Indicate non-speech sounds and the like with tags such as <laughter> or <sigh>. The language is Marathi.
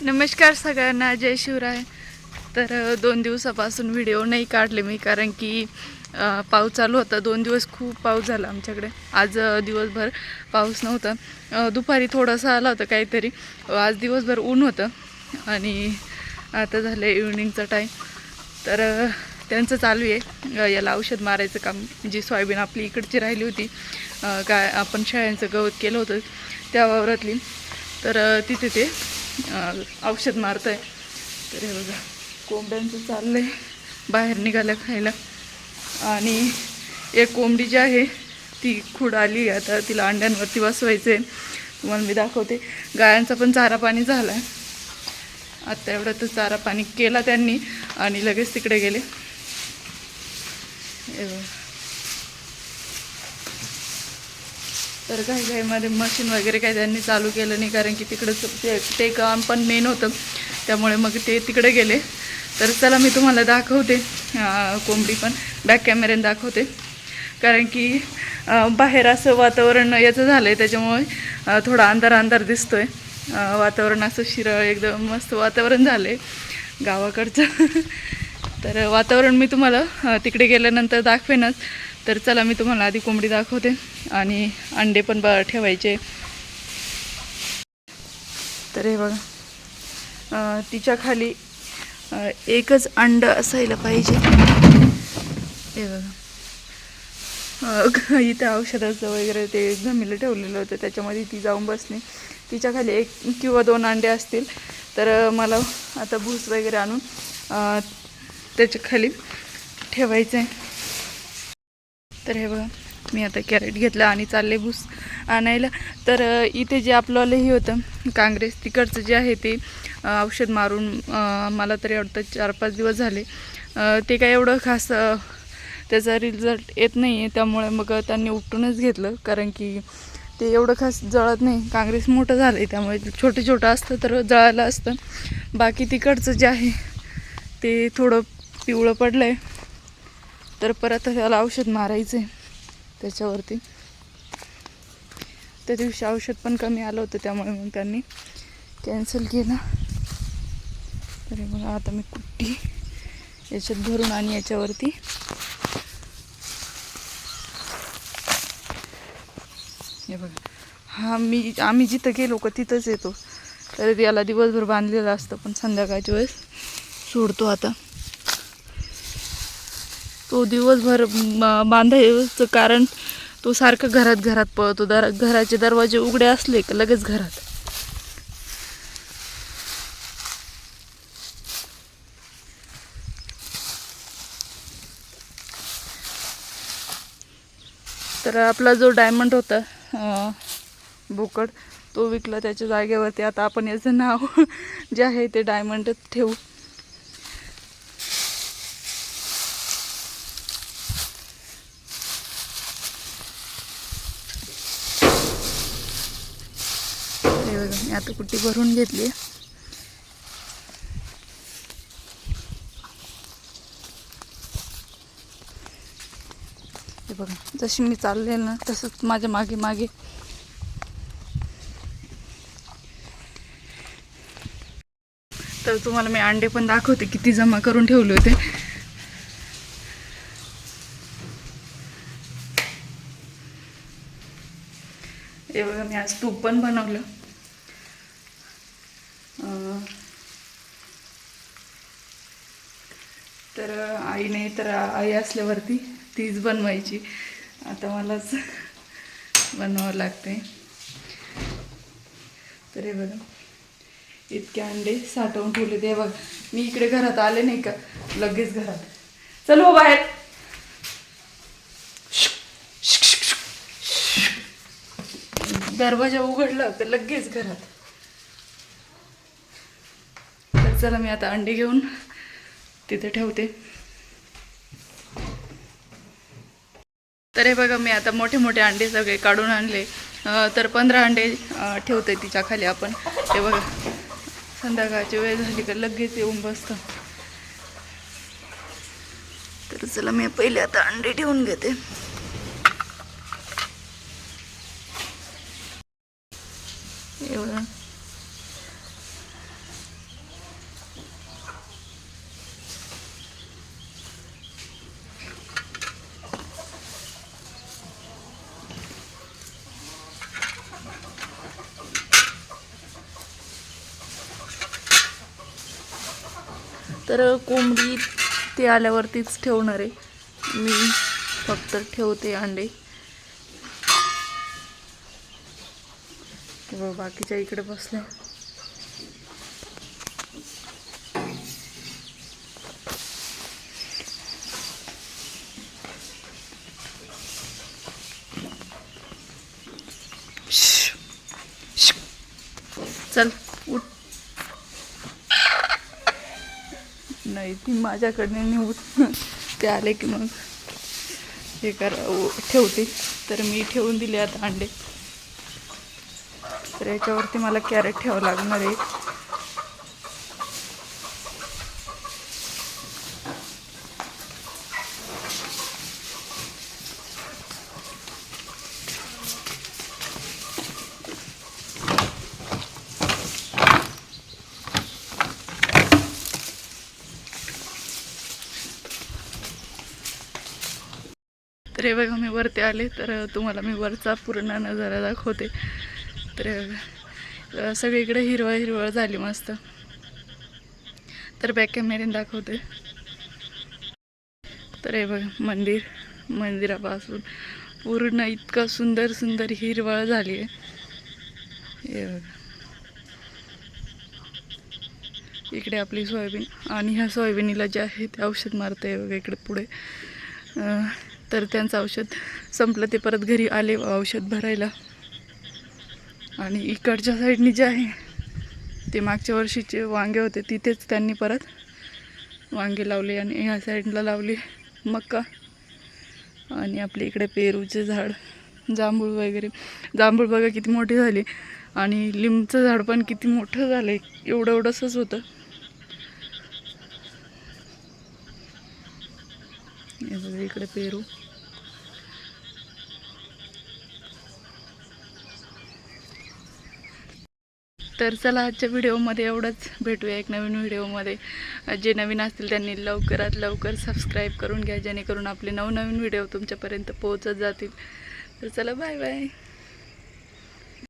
नमस्कार सगळ्यांना जय शिवराय. तर दोन दिवसापासून व्हिडिओ नाही काढले मी कारण की पाऊस चालू होता. दोन दिवस खूप पाऊस झाला आमच्याकडे. आज दिवसभर पाऊस नव्हता. दुपारी थोडंसं आला होता काहीतरी. आज दिवसभर ऊन होतं. आणि आता झालं इव्हनिंगचा टाईम तर त्यांचं चालू आहे. याला औषध मारायचं काम. जी सोयाबीन आपली इकडची राहिली होती काय आपण शाळेंचं गवत केलं होतं त्या वावरातली. तर तिथे ते औषध मारत आहे तर हे बघा कोंबड्यांचं चाललंय. बाहेर निघाल्या खायला. आणि एक कोंबडी जी आहे ती खूड आली. आता तिला अंड्यांवरती बसवायचं आहे तुम्हाला मी दाखवते. गायांचा पण चारा पाणी झाला आहे आत्ता एवढ्यातच चारा पाणी केला त्यांनी आणि लगेच तिकडे गेले हे बघा. तर काही काहीमध्ये मशीन वगैरे काही त्यांनी चालू केलं नाही कारण की तिकडंच ते ते काम पण मेन होतं. त्यामुळे मग ते तिकडे गेले. तर चला मी तुम्हाला दाखवते. कोंबडी पण बॅक कॅमेऱ्याने दाखवते. कारण की बाहेर असं वातावरण याचं झालं आहे त्याच्यामुळे थोडा अंधार अंधार दिसतो आहे वातावरण असं शिरळ एकदम मस्त वातावरण झालं आहे गावाकडचं. <laughs> तर वातावरण मी तुम्हाला तिकडे गेल्यानंतर दाखवेनच. तर चला मी तुम्हाला आधी कोंबडी दाखवते आणि अंडे पण ब ठेवायचे. तर हे बघा तिच्या खाली एकच अंड असायला पाहिजे. हे बघा. इथे औषधाचं वगैरे ते जमिलं ठेवलेलं होतं त्याच्यामध्ये ती जाऊन बसणे तिच्या खाली एक किंवा दोन अंडे असतील. तर मला आता भूस वगैरे आणून त्याच्याखाली ठेवायचं आहे तर हे बघा मी आता कॅरेट घेतलं आणि चालले भूस आणायला. तर इथे जे आपलं हे होतं काँग्रेस तिकडचं जे आहे ते औषध मारून मला तरी वाटतं चार पाच दिवस झाले. ते काय एवढं खास त्याचा रिझल्ट येत नाही आहे त्यामुळे मग त्यांनी उपटूनच घेतलं. कारण की ते एवढं खास जळत नाही. काँग्रेस मोठं झालं आहे त्यामुळे छोटं छोटं असतं तर जळायला असतं. बाकी तिकडचं जे आहे ते थोडं पिवळं पडलं आहे तर परत त्याला औषध मारायचं आहे त्याच्यावरती. त्या दिवशी औषध पण कमी आलं होतं त्यामुळे मग त्यांनी कॅन्सल केलं. तरी मग आता मी कुट्टी याच्यात भरून आणि याच्यावरती हे बघा. हा मी आम्ही जिथं गेलो का तिथंच येतो. तर याला दिवसभर बांधलेलं असतं पण संध्याकाळच्या वेळेस सोडतो आता. तो दिवसभर बांधायचं कारण तो सारखं घरात घरात पळतो. दर घराचे दरवाजे उघडे असले का लगेच घरात. तर आपला जो डायमंड होता बोकड तो विकला त्याच्या जागेवरती. आता आपण याचं नाव <laughs> जे आहे ते डायमंड ठेवू हे बघा मी आता कुट्टी भरून घेतली. हे बघा जशी मी चालले ना तसंच माझ्या मागे मागे. तर तुम्हाला मी अंडे पण दाखवते किती जमा करून ठेवले होते. हे बघा मी आज तूप पण बनवलं अं, तर नाही तर आई असल्यावरती तीच बनवायची. आता मलाच बनवावं लागते तर हे बघा. इतके अंडे साठवून ठेवले ते बघ. मी इकडे घरात आले नाही का? लगेच घरात. चल हो बाहेर. दरवाजा उघडला तर लगेच घरात. तर चला मी आता अंडी घेऊन तिथे ठेवते. तर हे बघा मी आता मोठे मोठे अंडे सगळे काढून आणले. तर पंधरा अंडे ठेवते तिच्या खाली आपण. ते बघा संध्याकाळची वेळ झाली का लगेच येऊन बसतं. तर चला मी पहिले आता अंडे ठेवून घेते हे बघा तर कोंबडी ते आल्यावरतीच ठेवणार आहे. मी फक्त ठेवते अंडे. तेव्हा बाकीच्या इकडे बसल्या. चल. नाही ती माझ्याकडे नेऊन ते आले की मग हे करा ठेवते. तर मी ठेवून दिले आता अंडे. तर याच्यावरती मला कॅरेट ठेवावं लागणार आहे. तर हे बघा मी वरती आले तर तुम्हाला मी वरचा पूर्ण नजारा दाखवते. तर सगळीकडे हिरवळ हिरवळ झाली मस्त. तर बॅक कॅमेऱ्याने दाखवते. तर हे बघा मंदिर मंदिरापासून पूर्ण इतकं सुंदर सुंदर हिरवळ झाली आहे. हे बघा. इकडे आपली सोयाबीन आणि ह्या सोयाबीनीला जे आहे ते औषध मारते बघा इकडे पुढे. तर त्यांचं औषध संपलं ते परत घरी आले औषध भरायला. आणि इकडच्या साईडनी जे आहे ते मागच्या वर्षीचे वांगे होते तिथेच त्यांनी परत वांगे लावले आणि ह्या साईडला लावली मक्का आणि आपल्या इकडे पेरूचे झाड जांभूळ वगैरे. जांभूळ बघा किती मोठी झाली आणि लिंबचं झाड पण किती मोठं झालं आहे एवढं एवढंसंच होतं. हे बघा इकडे पेरू. तर चला आजच्या व्हिडिओमध्ये एवढंच. भेटूया एक नवीन व्हिडिओमध्ये. जे नवीन असतील त्यांनी लवकरात लवकर सबस्क्राईब करून घ्या जेणेकरून आपले नवनवीन व्हिडिओ तुमच्यापर्यंत पोहोचत जातील. तर चला बाय बाय